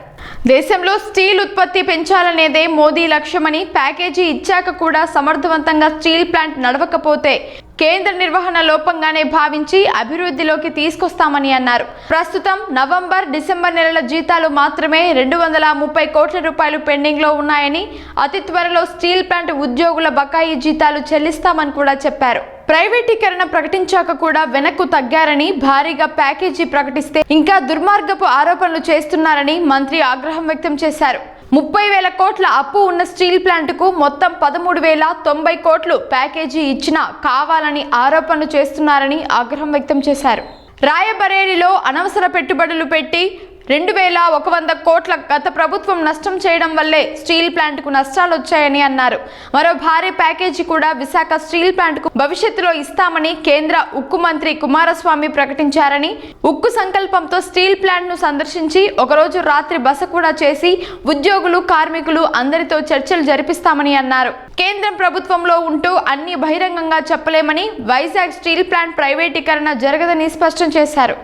దేశంలో స్టీల్ ఉత్పత్తి పెంచాలనేదే మోదీ లక్ష్యమని ప్యాకేజీ ఇచ్చాక కూడా సమర్థవంతంగా స్టీల్ ప్లాంట్ నడవకపోతే కేంద్ర నిర్వహణ లోపంగానే భావించి అభివృద్ధిలోకి తీసుకొస్తామని అన్నారు. ప్రస్తుతం నవంబర్ డిసెంబర్ నెలల జీతాలు మాత్రమే రెండు వందల ముప్పై కోట్ల రూపాయలు పెండింగ్లో ఉన్నాయని అతి త్వరలో స్టీల్ ప్లాంట్ ఉద్యోగుల బకాయి జీతాలు చెల్లిస్తామని కూడా చెప్పారు. ప్రైవేటీకరణ ప్రకటించాక కూడా వెనక్కు తగ్గారని భారీగా ప్యాకేజీ ప్రకటిస్తే ఇంకా దుర్మార్గపు ఆరోపణలు చేస్తున్నారని మంత్రి ఆగ్రహం వ్యక్తం చేశారు. ముప్పై వేల కోట్ల అప్పు ఉన్న స్టీల్ ప్లాంట్కు మొత్తం పదమూడు వేల తొంభై కోట్లు ప్యాకేజీ ఇచ్చినా కావాలని ఆరోపణలు చేస్తున్నారని ఆగ్రహం వ్యక్తం చేశారు. రాయబరేలిలో అనవసర పెట్టుబడులు పెట్టి రెండు వేల ఒక వంద కోట్ల గత ప్రభుత్వం నష్టం చేయడం వల్లే స్టీల్ ప్లాంట్కు నష్టాలు వచ్చాయని అన్నారు. మరో భారీ ప్యాకేజీ కూడా విశాఖ స్టీల్ ప్లాంట్కు భవిష్యత్తులో ఇస్తామని కేంద్ర ఉక్కు మంత్రి కుమారస్వామి ప్రకటించారని ఉక్కు సంకల్పంతో స్టీల్ ప్లాంట్ను సందర్శించి ఒకరోజు రాత్రి బస కూడా చేసి ఉద్యోగులు కార్మికులు అందరితో చర్చలు జరిపిస్తామని అన్నారు. కేంద్రం ప్రభుత్వంలో ఉంటూ అన్ని బహిరంగంగా చెప్పలేమని వైజాగ్ స్టీల్ ప్లాంట్ ప్రైవేటీకరణ జరగదని స్పష్టం చేశారు.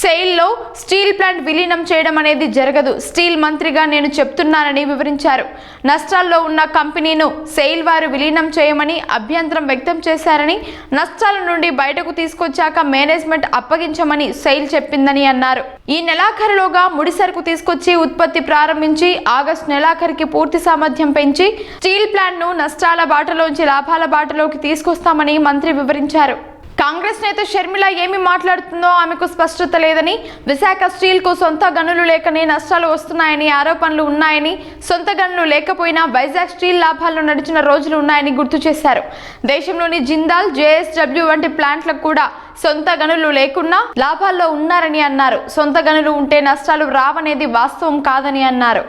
సెయిల్లో స్టీల్ ప్లాంట్ విలీనం చేయడం అనేది జరగదు. స్టీల్ మంత్రిగా నేను చెప్తున్నానని వివరించారు. నష్టాల్లో ఉన్న కంపెనీను సెయిల్ వారు విలీనం చేయమని అభ్యంతరం వ్యక్తం చేశారని నష్టాల నుండి బయటకు తీసుకొచ్చాక మేనేజ్మెంట్ అప్పగించమని సెయిల్ చెప్పిందని అన్నారు. ఈ నెలాఖరులోగా ముడి సరుకు తీసుకొచ్చి ఉత్పత్తి ప్రారంభించి ఆగస్టు నెలాఖరికి పూర్తి సామర్థ్యం పెంచి స్టీల్ ప్లాంట్ను నష్టాల బాటలోంచి లాభాల బాటలోకి తీసుకొస్తామని మంత్రి వివరించారు. కాంగ్రెస్ నేత షర్మిల ఏమి మాట్లాడుతుందో ఆమెకు స్పష్టత లేదని విశాఖ స్టీల్కు సొంత గనులు లేకనే నష్టాలు వస్తున్నాయని ఆరోపణలు ఉన్నాయని సొంత గనులు లేకపోయినా వైజాగ్ స్టీల్ లాభాల్లో నడిచిన రోజులు ఉన్నాయని గుర్తు చేశారు. దేశంలోని జిందాల్ జేఎస్డబ్ల్యూ వంటి ప్లాంట్లకు కూడా సొంత గనులు లేకున్నా లాభాల్లో ఉన్నారని అన్నారు. సొంత గనులు ఉంటే నష్టాలు రావనేది వాస్తవం కాదని అన్నారు.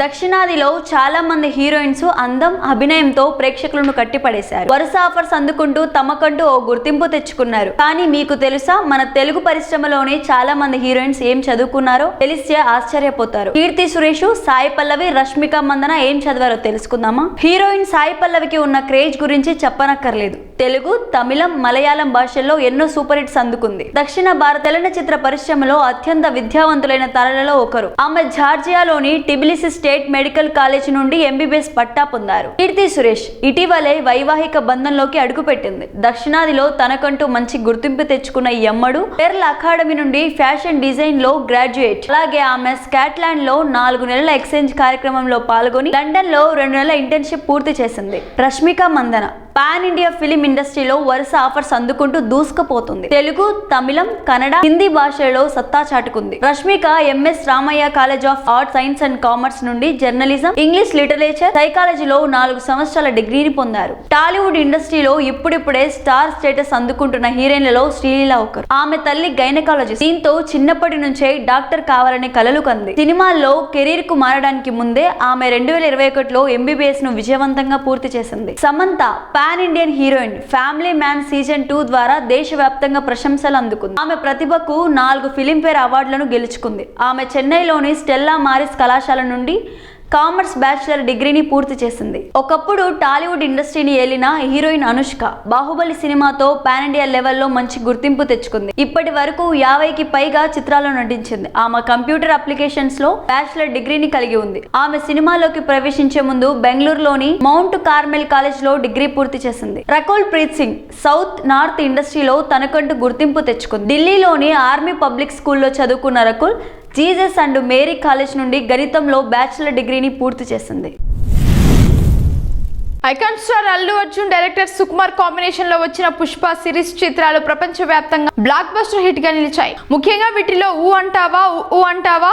దక్షిణాదిలో చాలా మంది హీరోయిన్స్ అందం అభినయంతో ప్రేక్షకులను కట్టిపడేశారు. వరుస ఆఫర్స్ అందుకుంటూ తమకంటూ ఓ గుర్తింపు తెచ్చుకున్నారు. కానీ మీకు తెలుసా మన తెలుగు పరిశ్రమలోనే చాలా మంది హీరోయిన్స్ ఏం చదువుకున్నారో? తెలిస్తే ఆశ్చర్యపోతారు. కీర్తి సురేష్ సాయి పల్లవి రష్మిక మందన ఏం చదివారో తెలుసుకుందామా? హీరోయిన్ సాయి పల్లవికి ఉన్న క్రేజ్ గురించి చెప్పనక్కర్లేదు. తెలుగు తమిళం మలయాళం భాషల్లో ఎన్నో సూపర్ హిట్స్ అందుకుంది. దక్షిణ భారత చలనచిత్ర పరిశ్రమలో అత్యంత విద్యావంతులైన తరలలో ఒకరు. ఆమె జార్జియాలోని Tbilisi state state medical college నుండి ఎంబీబీఎస్ పట్టా పొందారు. కీర్తి సురేష్ ఇటీవలే వైవాహిక బంధంలోకి అడుగుపెట్టింది. దక్షిణాదిలో తనకంటూ మంచి గుర్తింపు తెచ్చుకున్న ఈ అమ్మడు కేరళ అకాడమీ నుండి ఫ్యాషన్ డిజైన్లో గ్రాడ్యుయేట్. అలాగే ఆమె స్కాట్లాండ్లో నాలుగు నెలల ఎక్స్చేంజ్ కార్యక్రమంలో పాల్గొని లండన్లో రెండు నెలల ఇంటర్న్షిప్ పూర్తి చేసింది. Rashmika Mandanna pan India film ఇండస్ట్రీలో వరుస ఆఫర్స్ అందుకుంటూ దూసుకుపోతుంది. తెలుగు తమిళం కన్నడ హిందీ భాషలో సత్తా చాటుకుంది. Rashmika MS Ramaiah college of arts science and commerce నుండి జర్నలిజం ఇంగ్లీష్ లిటరేచర్ సైకాలజీలో నాలుగు సంవత్సరాల డిగ్రీని పొందారు. టాలీవుడ్ ఇండస్ట్రీలో ఇప్పుడిప్పుడే స్టార్ స్టేటస్ అందుకుంటున్న హీరోయిన్లలో శ్రీలీల ఒకరు. ఆమె తల్లి గైనకాలజిస్ట్. దీంతో చిన్నప్పటి నుంచే డాక్టర్ కావాలనే కలలు కంది. సినిమాల్లో కెరీర్కు మారడానికి ముందే ఆమె రెండు వేల ఇరవై ఒకటిలో ఎంబీబీఎస్ను విజయవంతంగా పూర్తి చేసింది. Samantha pan Indian heroine. Family man season two ద్వారా దేశవ్యాప్తంగా ప్రశంసలు అందుకుంది. ఆమె ప్రతిభకు నాలుగు ఫిలింఫేర్ అవార్డులను గెలుచుకుంది. ఆమె చెన్నైలోని స్టెల్లా మారిస్ కళాశాల నుండి కామర్స్ బ్యాచిలర్ డిగ్రీని పూర్తి చేసింది. ఒకప్పుడు టాలీవుడ్ ఇండస్ట్రీని ఏలిన హీరోయిన్ అనుష్క బాహుబలి సినిమాతో పాన్ ఇండియా లెవెల్లో మంచి గుర్తింపు తెచ్చుకుంది. ఇప్పటి వరకు యాభైకి పైగా చిత్రాల్లో నటించింది. ఆమె కంప్యూటర్ అప్లికేషన్స్లో బ్యాచిలర్ డిగ్రీని కలిగి ఉంది. ఆమె సినిమాలోకి ప్రవేశించే ముందు బెంగళూరులోని మౌంట్ కార్మెల్ కాలేజ్లో డిగ్రీ పూర్తి చేసింది. రకోల్ ప్రీత్ సింగ్ సౌత్ నార్త్ ఇండస్ట్రీలో తనకంటూ గుర్తింపు తెచ్చుకుంది. ఢిల్లీలోని ఆర్మీ పబ్లిక్ స్కూల్లో చదువుకున్న Rakul Jesus and Mary college నుండి గణితంలో బ్యాచిలర్ డిగ్రీని పూర్తి చేసింది. Icon star Allu Arjun director Sukumar కాంబినేషన్లో వచ్చిన పుష్ప సిరీస్ చిత్రాలు ప్రపంచవ్యాప్తంగా బ్లాక్ బస్టర్ హిట్గా నిలిచాయి. ముఖ్యంగా వీటిలో ఊ అంటావా ఊ అంటావా?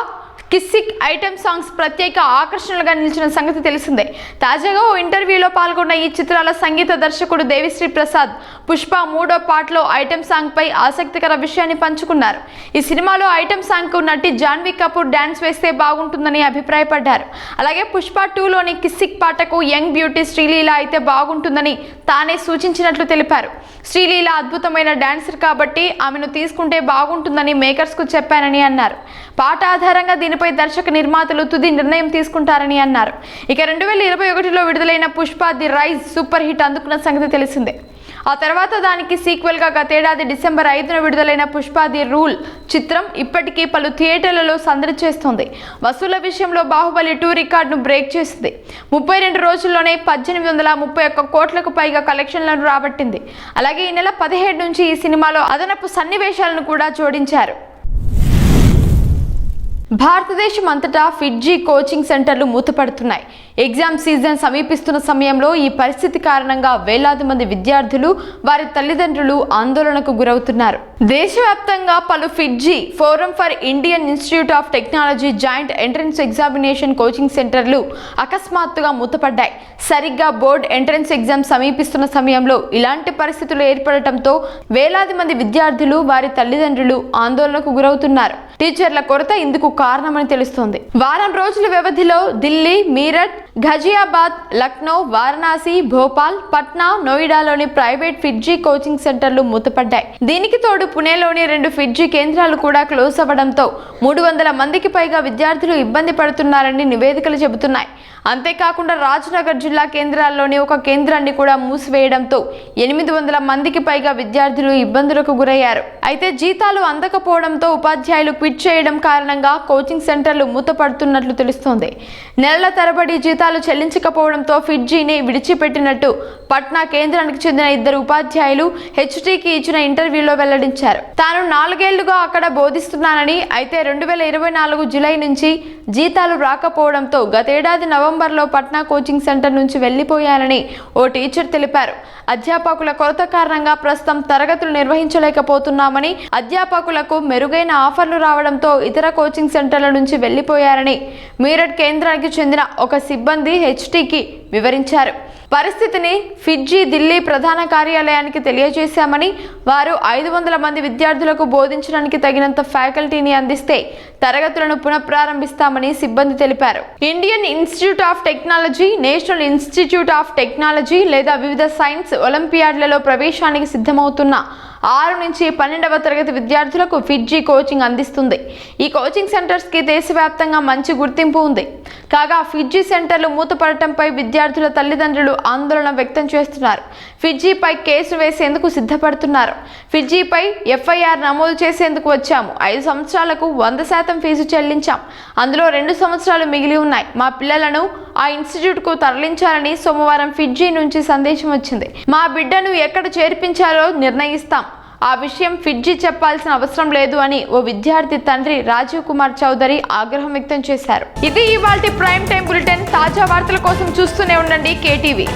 కిస్సిక్ ఐటెం సాంగ్స్ ప్రత్యేక ఆకర్షణలుగా నిలిచిన సంగతి తెలిసిందే. తాజాగా ఓ ఇంటర్వ్యూలో పాల్గొన్న ఈ చిత్రాల సంగీత దర్శకుడు దేవిశ్రీ ప్రసాద్ పుష్ప మూడో పాటలో ఐటెం సాంగ్ పై ఆసక్తికర విషయాన్ని పంచుకున్నారు. ఈ సినిమాలో ఐటెం సాంగ్కు నటి జాన్వీ కపూర్ డాన్స్ వేస్తే బాగుంటుందని అభిప్రాయపడ్డారు. అలాగే పుష్ప టూలోని కిస్సిక్ పాటకు యంగ్ బ్యూటీ శ్రీలీల అయితే బాగుంటుందని తానే సూచించినట్లు తెలిపారు. శ్రీలీల అద్భుతమైన డాన్సర్ కాబట్టి ఆమెను తీసుకుంటే బాగుంటుందని మేకర్స్కు చెప్పానని అన్నారు. పాట ఆధారంగా దీని తీరుపై దర్శక నిర్మాతలు తుది నిర్ణయం తీసుకుంటారని అన్నారు. ఇక రెండు వేల ఇరవై ఒకటిలో విడుదలైన Pushpa the rise super hit అందుకున్న సంగతి తెలిసిందే. ఆ తర్వాత దానికి సీక్వెల్గా గతేడాది డిసెంబర్ ఐదున విడుదలైన పుష్ప ది రూల్ చిత్రం ఇప్పటికీ పలు థియేటర్లలో సందడి చేస్తోంది. వసూల విషయంలో బాహుబలి టూ రికార్డును బ్రేక్ చేసింది. ముప్పై రెండు రోజుల్లోనే పద్దెనిమిది వందల ముప్పై ఒక్క కోట్లకు పైగా కలెక్షన్లను రాబట్టింది. అలాగే ఈ నెల పదిహేడు నుంచి ఈ సినిమాలో అదనపు సన్నివేశాలను కూడా జోడించారు. భారతదేశం అంతటా ఫిడ్జీ కోచింగ్ సెంటర్లు మూతపడుతున్నాయి. ఎగ్జామ్ సీజన్ సమీపిస్తున్న సమయంలో ఈ పరిస్థితి కారణంగా వేలాది మంది విద్యార్థులు వారి తల్లిదండ్రులు ఆందోళనకు గురవుతున్నారు. దేశవ్యాప్తంగా పలు FIITJEE forum for Indian institute of technology joint entrance examination coaching సెంటర్లు అకస్మాత్తుగా మూతపడ్డాయి. సరిగ్గా బోర్డ్ ఎంట్రన్స్ ఎగ్జామ్ సమీపిస్తున్న సమయంలో ఇలాంటి పరిస్థితులు ఏర్పడటంతో వేలాది మంది విద్యార్థులు వారి తల్లిదండ్రులు ఆందోళనకు గురవుతున్నారు. టీచర్ల కొరత ఇందుకు కారణమని తెలుస్తోంది. వారం రోజుల వ్యవధిలో ఢిల్లీ మీరట్ ఘజియాబాద్ లక్నో వారణాసి భోపాల్ పట్నా నోయిడాలోని ప్రైవేట్ ఫిడ్జీ కోచింగ్ సెంటర్లు మూతపడ్డాయి. దీనికి తోడు పుణేలోని రెండు ఫిడ్జీ కేంద్రాలు కూడా క్లోజ్ అవ్వడంతో మూడు వందల మందికి పైగా విద్యార్థులు ఇబ్బంది పడుతున్నారని నివేదికలు చెబుతున్నాయి. అంతేకాకుండా రాజ్నగర్ జిల్లా కేంద్రాల్లోని ఒక కేంద్రాన్ని కూడా మూసివేయడంతో ఎనిమిది వందల మందికి పైగా విద్యార్థులు ఇబ్బందులకు గురయ్యారు. అయితే జీతాలు అందకపోవడంతో ఉపాధ్యాయులు క్విట్ చేయడం కారణంగా కోచింగ్ సెంటర్లు మూతపడుతున్నట్లు తెలుస్తోంది. నెలల తరబడి జీతాలు చెల్లించకపోవడంతో ఫిడ్జీని విడిచిపెట్టినట్టు పట్నా కేంద్రానికి చెందిన ఇద్దరు ఉపాధ్యాయులు హెచ్టీకి ఇచ్చిన ఇంటర్వ్యూలో వెల్లడించారు. తాను నాలుగేళ్ళుగా అక్కడ బోధిస్తున్నానని అయితే రెండు వేల ఇరవై నాలుగు జులై నుంచి జీతాలు రాకపోవడంతో గతేడాది నవంబర్లో పట్నా కోచింగ్ సెంటర్ నుంచి వెళ్ళిపోయానని ఓ టీచర్ తెలిపారు. అధ్యాపకుల కొరత కారణంగా ప్రస్తుతం తరగతులు నిర్వహించలేకపోతున్నామని అధ్యాపకులకు మెరుగైన ఆఫర్లు రావడంతో ఇతర కోచింగ్ సెంటర్ల నుంచి వెళ్ళిపోయారని మీరట్ కేంద్రానికి చెందిన ఒక సిబ్బంది హెచ్టీకి వివరించారు. పరిస్థితిని ఫిజ్జీ ఢిల్లీ ప్రధాన కార్యాలయానికి తెలియజేశామని వారు ఐదు వందల మంది విద్యార్థులకు బోధించడానికి తగినంత ఫ్యాకల్టీని అందిస్తే తరగతులను పునఃప్రారంభిస్తామని సిబ్బంది తెలిపారు. Indian institute of technology national institute of technology లేదా వివిధ సైన్స్ ఒలింపియాడ్లలో ప్రవేశానికి సిద్ధమవుతున్న ఆరు నుంచి పన్నెండవ తరగతి విద్యార్థులకు ఫిడ్జీ కోచింగ్ అందిస్తుంది. ఈ కోచింగ్ సెంటర్స్కి దేశవ్యాప్తంగా మంచి గుర్తింపు ఉంది. కాగా ఫిడ్జీ సెంటర్లు మూతపడటంపై విద్యార్థుల తల్లిదండ్రులు ఆందోళన వ్యక్తం చేస్తున్నారు. ఫిడ్జీపై కేసు వేసేందుకు సిద్ధపడుతున్నారు. ఫిడ్జీపై ఎఫ్ఐఆర్ నమోదు చేసేందుకు వచ్చాము. ఐదు సంవత్సరాలకు వంద శాతం ఫీజు చెల్లించాం. అందులో రెండు సంవత్సరాలు మిగిలి ఉన్నాయి. మా పిల్లలను ఆ ఇన్స్టిట్యూట్కు తరలించాలని సోమవారం ఫిడ్జీ నుంచి సందేశం వచ్చింది. మా బిడ్డను ఎక్కడ చేర్పించాలో నిర్ణయిస్తాం. ఆ విషయం ఫిడ్జీ చెప్పాల్సిన అవసరం లేదు అని ఓ విద్యార్థి తండ్రి రాజీవ్ కుమార్ చౌదరి ఆగ్రహం వ్యక్తం చేశారు. ఇది ఇవాళ ప్రైమ్ టైం బులెటిన్ తాజా వార్తల కోసం చూస్తూనే ఉండండి కేటీవీ.